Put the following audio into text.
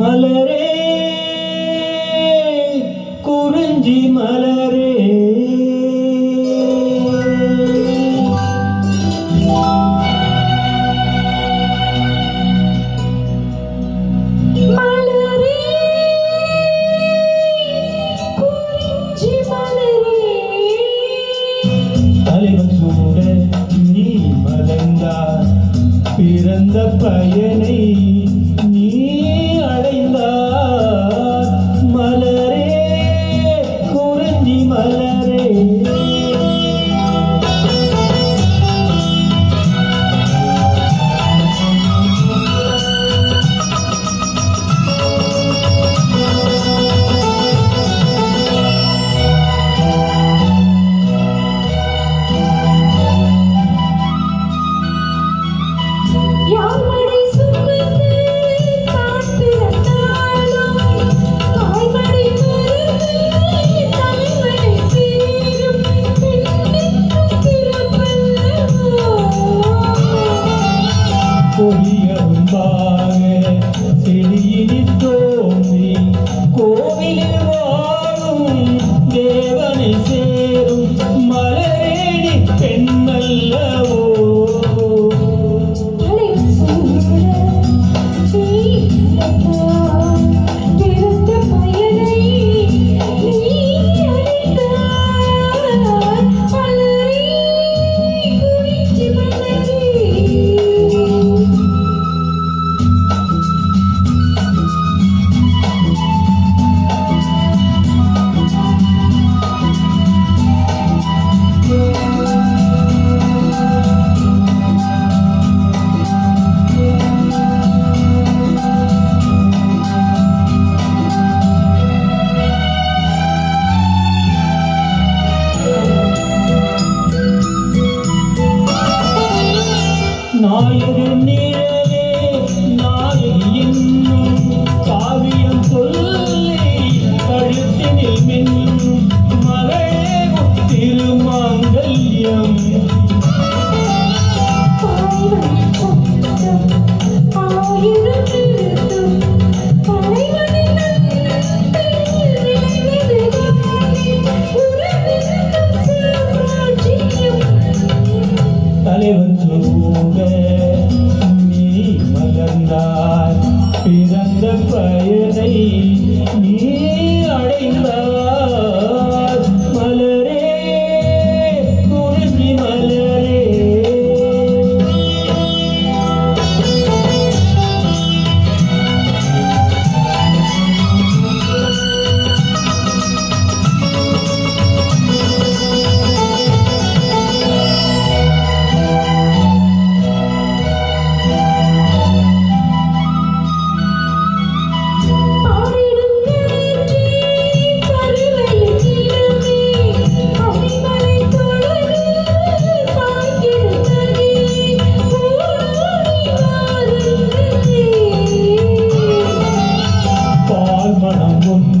மலரே குறிஞ்சி மலரே. தலைவன் சூட நீ மலர்ந்தார் பிறந்த பயனை நாயகன் பிறந்த பயனை நீ junto.